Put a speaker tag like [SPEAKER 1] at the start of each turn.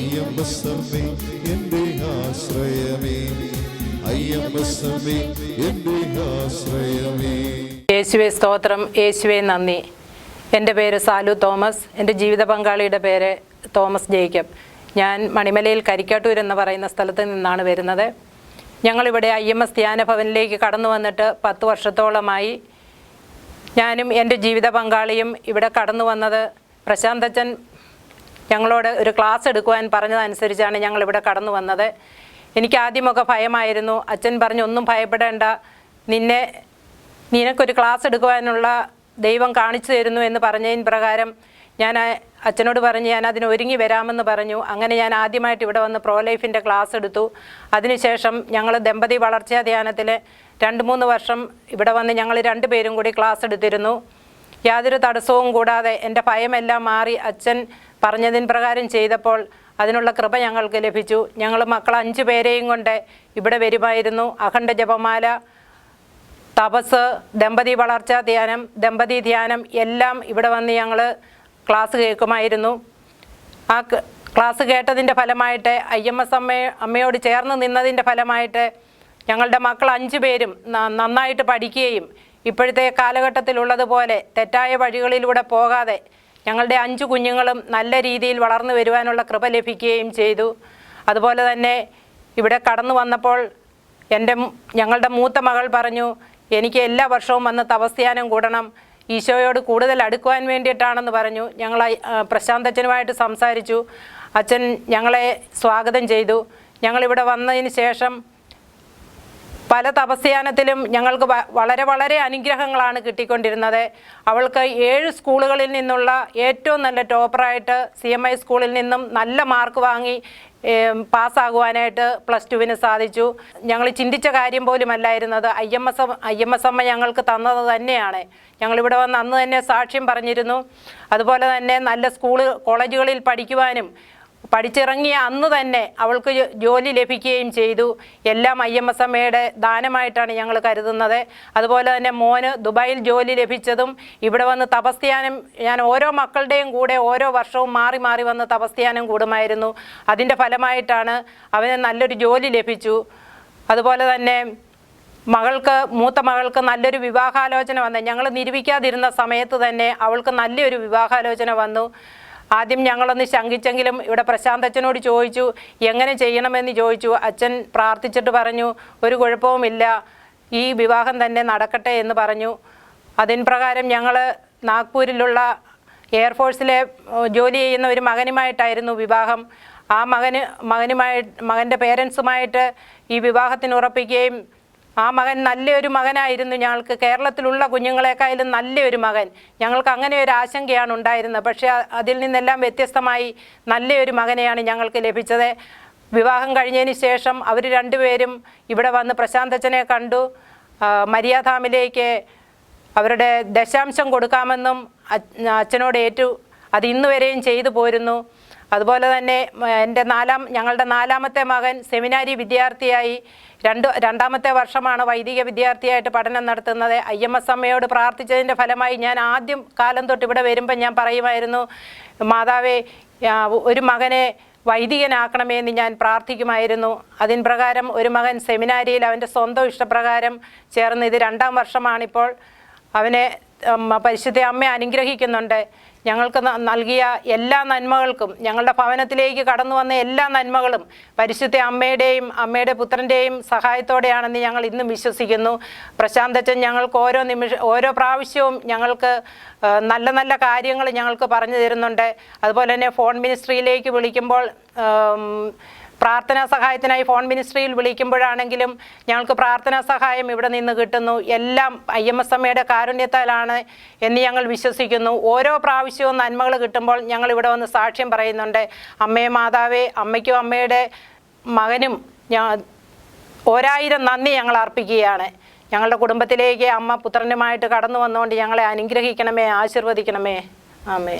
[SPEAKER 1] അയ്യമ്പസമ്മേ എന്റെ ആശ്രയമേ. അയ്യമ്പസമ്മേ എന്റെ ആശ്രയമേ.
[SPEAKER 2] യേശുവെ സ്തോത്രം. യേശുവെ നന്ദി. എന്റെ പേര് സാലു തോമസ്. എന്റെ ജീവിത പങ്കാളിയുടെ പേര് തോമസ് ജേക്കബ്. ഞാൻ മണിമലയിൽ കരിക്കാട്ടൂർ എന്ന് പറയുന്ന സ്ഥലത്ത് നിന്നാണ് വരുന്നത്. ഞങ്ങളിവിടെ ഐ എം എസ് ധ്യാന ഭവനിലേക്ക് കടന്നു വന്നിട്ട് പത്ത് വർഷത്തോളമായി ഞാനും എന്റെ ജീവിത പങ്കാളിയും ഇവിടെ കടന്നു വന്നത് പ്രശാന്തച്ചൻ ഞങ്ങളോട് ഒരു ക്ലാസ് എടുക്കുവാൻ പറഞ്ഞതനുസരിച്ചാണ് ഞങ്ങൾ ഇവിടെ കടന്നു വന്നത്. എനിക്ക് ആദ്യമൊക്കെ ഭയമായിരുന്നു. അച്ഛൻ പറഞ്ഞു ഒന്നും ഭയപ്പെടേണ്ട. നിന്നെ നിനക്കൊരു ക്ലാസ് എടുക്കുവാനുള്ള ദൈവം കാണിച്ചു തരുന്നു എന്ന് പറഞ്ഞതിന് പ്രകാരം ഞാൻ അച്ഛനോട് പറഞ്ഞ് ഞാൻ അതിന് ഒരുങ്ങി വരാമെന്ന് പറഞ്ഞു. അങ്ങനെ ഞാൻ ആദ്യമായിട്ട് ഇവിടെ വന്ന് പ്രോ ലൈഫിന്റെ ക്ലാസ് എടുത്തു. അതിനുശേഷം ഞങ്ങൾ ദമ്പതി വളർച്ചാ ധ്യാനത്തിൽ രണ്ട് മൂന്ന് വർഷം ഇവിടെ വന്ന് ഞങ്ങൾ രണ്ട് പേരും കൂടി ക്ലാസ് എടുത്തിരുന്നു. യാതൊരു തടസ്സവും കൂടാതെ എന്റെ ഭയമെല്ലാം മാറി അച്ഛൻ പറഞ്ഞതിൻ പ്രകാരം ചെയ്തപ്പോൾ അതിനുള്ള കൃപ ഞങ്ങൾക്ക് ലഭിച്ചു. ഞങ്ങൾ മക്കൾ അഞ്ച് പേരെയും കൊണ്ട് ഇവിടെ വരുമായിരുന്നു. അഖണ്ഡ ജപമാല തപസ് ദമ്പതി വളർച്ച ധ്യാനം ദമ്പതി ധ്യാനം എല്ലാം ഇവിടെ വന്ന് ഞങ്ങൾ ക്ലാസ് കേൾക്കുമായിരുന്നു. ആ ക്ലാസ് കേട്ടതിന്റെ ഫലമായിട്ട് ഐ എം എസ് അമ്മ അമ്മയോട് ചേർന്ന് നിന്നതിന്റെ ഫലമായിട്ട് ഞങ്ങളുടെ മക്കൾ അഞ്ചു പേരും നന്നായിട്ട് പഠിക്കുകയും ഇപ്പോഴത്തെ കാലഘട്ടത്തിലുള്ളതുപോലെ തെറ്റായ വഴികളിലൂടെ പോകാതെ ഞങ്ങളുടെ അഞ്ച് കുഞ്ഞുങ്ങളും നല്ല രീതിയിൽ വളർന്നു വരുവാനുള്ള കൃപ ലഭിക്കുകയും ചെയ്തു. അതുപോലെ തന്നെ ഇവിടെ കടന്നു വന്നപ്പോൾ എന്റെ ഞങ്ങളുടെ മൂത്ത മകൾ പറഞ്ഞു എനിക്ക് എല്ലാ വർഷവും വന്ന് തപസ്യാനം കൂടണം. ഈശോയോട് കൂടുതൽ അടുക്കുവാൻ വേണ്ടിയിട്ടാണെന്ന് പറഞ്ഞു. ഞങ്ങൾ പ്രശാന്ത് അച്ഛനുമായിട്ട് സംസാരിച്ചു. അച്ഛൻ ഞങ്ങളെ സ്വാഗതം ചെയ്തു. ഞങ്ങളിവിടെ വന്നതിന് ശേഷം പല തപസ്യാനത്തിലും ഞങ്ങൾക്ക് വളരെ വളരെ അനുഗ്രഹങ്ങളാണ് കിട്ടിക്കൊണ്ടിരുന്നത്. അവൾക്ക് ഏഴ് സ്കൂളുകളിൽ നിന്നുള്ള ഏറ്റവും നല്ല ടോപ്പറായിട്ട് സി എം ഐ സ്കൂളിൽ നിന്നും നല്ല മാർക്ക് വാങ്ങി പാസ്സാകുവാനായിട്ട് പ്ലസ് ടുവിന് സാധിച്ചു. ഞങ്ങൾ ചിന്തിച്ച കാര്യം പോലുമല്ലായിരുന്നത്. I M S I M S അമ്മ ഞങ്ങൾക്ക് തന്നത് തന്നെയാണ്. ഞങ്ങളിവിടെ വന്ന് അന്ന് തന്നെ സാക്ഷ്യം പറഞ്ഞിരുന്നു. അതുപോലെ തന്നെ നല്ല സ്കൂൾ കോളേജുകളിൽ പഠിക്കുവാനും പഠിച്ചിറങ്ങിയ അന്ന് തന്നെ അവൾക്ക് ജോലി ലഭിക്കുകയും ചെയ്തു. എല്ലാം ഐ എം എസ് എമ്മയുടെ ദാനമായിട്ടാണ് ഞങ്ങൾ കരുതുന്നത്. അതുപോലെ തന്നെ മോന് ദുബായിൽ ജോലി ലഭിച്ചതും ഇവിടെ വന്ന് തപസ്യാനം ഞാൻ ഓരോ മക്കളുടെയും കൂടെ ഓരോ വർഷവും മാറി മാറി വന്ന് തപസ്യാനം കൂടുമായിരുന്നു. അതിന്റെ ഫലമായിട്ടാണ് അവന് നല്ലൊരു ജോലി ലഭിച്ചു. അതുപോലെ തന്നെ മകൾക്ക് മൂത്ത മകൾക്ക് നല്ലൊരു വിവാഹാലോചന വന്നു. ഞങ്ങൾ നിരൂപിക്കാതിരുന്ന സമയത്ത് തന്നെ അവൾക്ക് നല്ലൊരു വിവാഹാലോചന വന്നു. ആദ്യം ഞങ്ങളൊന്ന് ശങ്കിച്ചെങ്കിലും ഇവിടെ പ്രശാന്ത് അച്ഛനോട് ചോദിച്ചു എങ്ങനെ ചെയ്യണമെന്ന്? ചോദിച്ചു. അച്ഛൻ പ്രാർത്ഥിച്ചിട്ട് പറഞ്ഞു ഒരു കുഴപ്പവുമില്ല. ഈ വിവാഹം തന്നെ നടക്കട്ടെ എന്ന് പറഞ്ഞു. അതിൻ പ്രകാരം ഞങ്ങൾ നാഗ്പൂരിലുള്ള എയർഫോഴ്സിലെ ജോലി ചെയ്യുന്ന ഒരു മകനുമായിട്ടായിരുന്നു വിവാഹം. ആ മകന് മകനുമായി മകന്റെ പേരൻസുമായിട്ട് ഈ വിവാഹത്തിന് ഉറപ്പിക്കുകയും ആ മകൻ നല്ലൊരു മകനായിരുന്നു. ഞങ്ങൾക്ക് കേരളത്തിലുള്ള കുഞ്ഞുങ്ങളെക്കായാലും നല്ലൊരു മകൻ. ഞങ്ങൾക്ക് അങ്ങനെ ഒരു ആശങ്കയാണ് ഉണ്ടായിരുന്നത്. പക്ഷേ അതിൽ നിന്നെല്ലാം വ്യത്യസ്തമായി നല്ലൊരു മകനെയാണ് ഞങ്ങൾക്ക് ലഭിച്ചത്. വിവാഹം കഴിഞ്ഞതിന് ശേഷം അവർ രണ്ടുപേരും ഇവിടെ വന്ന് പ്രശാന്തച്ചനെ കണ്ടു. മര്യാദാമിലേക്ക് അവരുടെ ദശാംശം കൊടുക്കാമെന്നും അച്ഛനോട് ഏറ്റു അത് ഇന്നുവരെയും ചെയ്തു പോരുന്നു. അതുപോലെ തന്നെ എന്റെ നാലാം ഞങ്ങളുടെ നാലാമത്തെ മകൻ സെമിനാരി വിദ്യാർത്ഥിയായി രണ്ട് രണ്ടാമത്തെ വർഷമാണ് വൈദിക വിദ്യാർത്ഥിയായിട്ട് പഠനം നടത്തുന്നത്. ഐ എം എസ് അമ്മയോട് പ്രാർത്ഥിച്ചതിന്റെ ഫലമായി ഞാൻ ആദ്യം കാലം തൊട്ട് ഇവിടെ വരുമ്പോൾ ഞാൻ പറയുമായിരുന്നു മാതാവേ ഒരു മകനെ വൈദികനാക്കണമേ എന്ന് ഞാൻ പ്രാർത്ഥിക്കുമായിരുന്നു. അതിൻ പ്രകാരം ഒരു മകൻ സെമിനാരിയിൽ അവന്റെ സ്വന്തം ഇഷ്ടപ്രകാരം ചേർന്ന് ഇത് രണ്ടാം വർഷമാണിപ്പോൾ. അവനെ പരിശുദ്ധ അമ്മ അനുഗ്രഹിക്കുന്നുണ്ട്. ഞങ്ങൾക്ക് നൽകിയ എല്ലാ നന്മകൾക്കും ഞങ്ങളുടെ ഭവനത്തിലേക്ക് കടന്നു വന്ന എല്ലാ നന്മകളും പരിശുദ്ധ അമ്മയുടെയും അമ്മയുടെ പുത്രന്റെയും സഹായത്തോടെയാണെന്ന് ഞങ്ങൾ ഇന്നും വിശ്വസിക്കുന്നു. പ്രശാന്തച്ചൻ ഞങ്ങൾക്ക് ഓരോ നിമിഷ ഓരോ പ്രാവശ്യവും ഞങ്ങൾക്ക് നല്ല നല്ല കാര്യങ്ങൾ ഞങ്ങൾക്ക് പറഞ്ഞു തരുന്നുണ്ട്. അതുപോലെ തന്നെ ഫോൺ മിനിസ്ട്രിയിലേക്ക് വിളിക്കുമ്പോൾ പ്രാർത്ഥനാ സഹായത്തിനായി ഫോൺ മിനിസ്ട്രിയിൽ വിളിക്കുമ്പോഴാണെങ്കിലും ഞങ്ങൾക്ക് പ്രാർത്ഥനാ സഹായം ഇവിടെ നിന്ന് കിട്ടുന്നു. എല്ലാം ഐ എം എസ് എമ്മയുടെ കാരുണ്യത്താലാണ് എന്ന് ഞങ്ങൾ വിശ്വസിക്കുന്നു. ഓരോ പ്രാവശ്യവും നന്മകൾ കിട്ടുമ്പോൾ ഞങ്ങൾ ഇവിടെ വന്ന് സാക്ഷ്യം പറയുന്നുണ്ട്. അമ്മയെ മാതാവേ അമ്മയ്ക്കും അമ്മയുടെ മകനും ഞാൻ ഓരായിരം നന്ദി ഞങ്ങൾ അർപ്പിക്കുകയാണ്. ഞങ്ങളുടെ കുടുംബത്തിലേക്ക് അമ്മ പുത്രനുമായിട്ട് കടന്നു വന്നുകൊണ്ട് ഞങ്ങളെ അനുഗ്രഹിക്കണമേ ആശീർവദിക്കണമേ. ആമേ